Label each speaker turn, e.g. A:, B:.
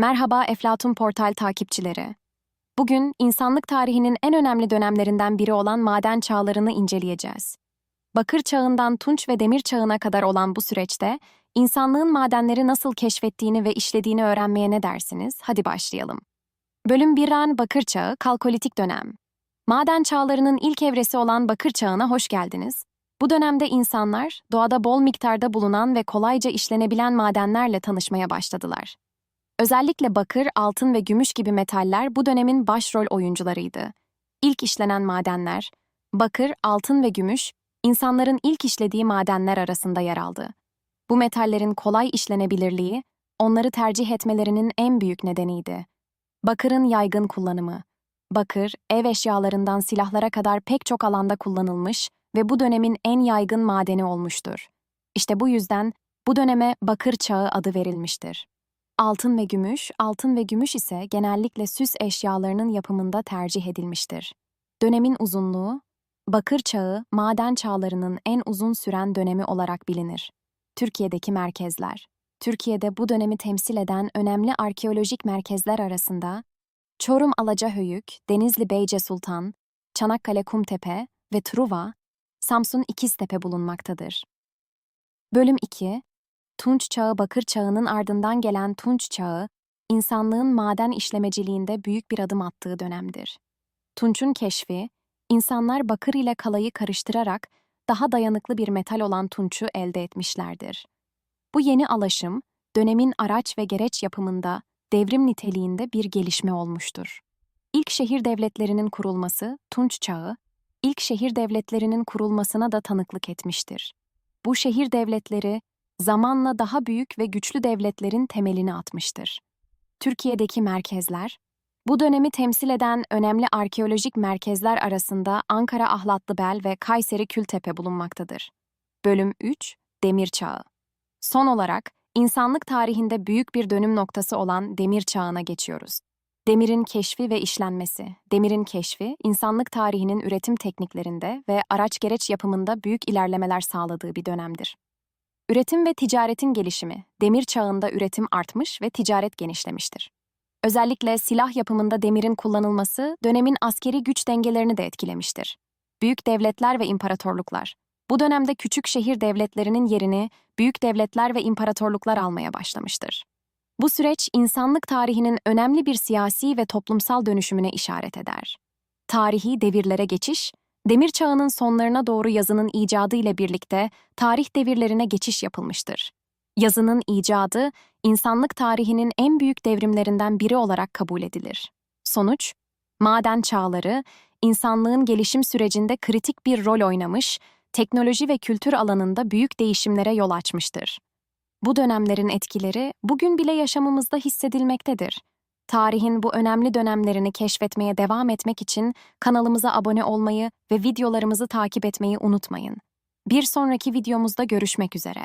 A: Merhaba Eflatun Portal takipçileri. Bugün insanlık tarihinin en önemli dönemlerinden biri olan maden çağlarını inceleyeceğiz. Bakır çağından Tunç ve Demir çağına kadar olan bu süreçte insanlığın madenleri nasıl keşfettiğini ve işlediğini öğrenmeye ne dersiniz? Hadi başlayalım. Bölüm 1 An Bakır Çağı, Kalkolitik Dönem. Maden çağlarının ilk evresi olan Bakır Çağı'na hoş geldiniz. Bu dönemde insanlar doğada bol miktarda bulunan ve kolayca işlenebilen madenlerle tanışmaya başladılar. Özellikle bakır, altın ve gümüş gibi metaller bu dönemin başrol oyuncularıydı. İlk işlenen madenler, bakır, altın ve gümüş, insanların ilk işlediği madenler arasında yer aldı. Bu metallerin kolay işlenebilirliği, onları tercih etmelerinin en büyük nedeniydi. Bakırın yaygın kullanımı. Bakır, ev eşyalarından silahlara kadar pek çok alanda kullanılmış ve bu dönemin en yaygın madeni olmuştur. İşte bu yüzden bu döneme Bakır Çağı adı verilmiştir. Altın ve gümüş, altın ve gümüş ise genellikle süs eşyalarının yapımında tercih edilmiştir. Dönemin uzunluğu, Bakır Çağı, maden çağlarının en uzun süren dönemi olarak bilinir. Türkiye'deki merkezler. Türkiye'de bu dönemi temsil eden önemli arkeolojik merkezler arasında Çorum Alacahöyük, Denizli Beyce Sultan, Çanakkale Kumtepe ve Truva, Samsun İkiztepe bulunmaktadır. Bölüm 2 Tunç Çağı Bakır Çağı'nın ardından gelen Tunç Çağı, insanlığın maden işlemeciliğinde büyük bir adım attığı dönemdir. Tunç'un keşfi, insanlar bakır ile kalayı karıştırarak daha dayanıklı bir metal olan tunçu elde etmişlerdir. Bu yeni alaşım, dönemin araç ve gereç yapımında devrim niteliğinde bir gelişme olmuştur. İlk şehir devletlerinin kurulması, Tunç Çağı, ilk şehir devletlerinin kurulmasına da tanıklık etmiştir. Bu şehir devletleri, zamanla daha büyük ve güçlü devletlerin temelini atmıştır. Türkiye'deki merkezler, bu dönemi temsil eden önemli arkeolojik merkezler arasında Ankara Ahlatlıbel ve Kayseri Kültepe bulunmaktadır. Bölüm 3 Demir Çağı Son olarak, insanlık tarihinde büyük bir dönüm noktası olan Demir Çağı'na geçiyoruz. Demirin keşfi ve işlenmesi. Demirin keşfi, insanlık tarihinin üretim tekniklerinde ve araç gereç yapımında büyük ilerlemeler sağladığı bir dönemdir. Üretim ve ticaretin gelişimi, demir çağında üretim artmış ve ticaret genişlemiştir. Özellikle silah yapımında demirin kullanılması dönemin askeri güç dengelerini de etkilemiştir. Büyük devletler ve imparatorluklar. Bu dönemde küçük şehir devletlerinin yerini büyük devletler ve imparatorluklar almaya başlamıştır. Bu süreç insanlık tarihinin önemli bir siyasi ve toplumsal dönüşümüne işaret eder. Tarihi devirlere geçiş, Demir çağının sonlarına doğru yazının icadı ile birlikte tarih devirlerine geçiş yapılmıştır. Yazının icadı, insanlık tarihinin en büyük devrimlerinden biri olarak kabul edilir. Sonuç, maden çağları, insanlığın gelişim sürecinde kritik bir rol oynamış, teknoloji ve kültür alanında büyük değişimlere yol açmıştır. Bu dönemlerin etkileri bugün bile yaşamımızda hissedilmektedir. Tarihin bu önemli dönemlerini keşfetmeye devam etmek için kanalımıza abone olmayı ve videolarımızı takip etmeyi unutmayın. Bir sonraki videomuzda görüşmek üzere.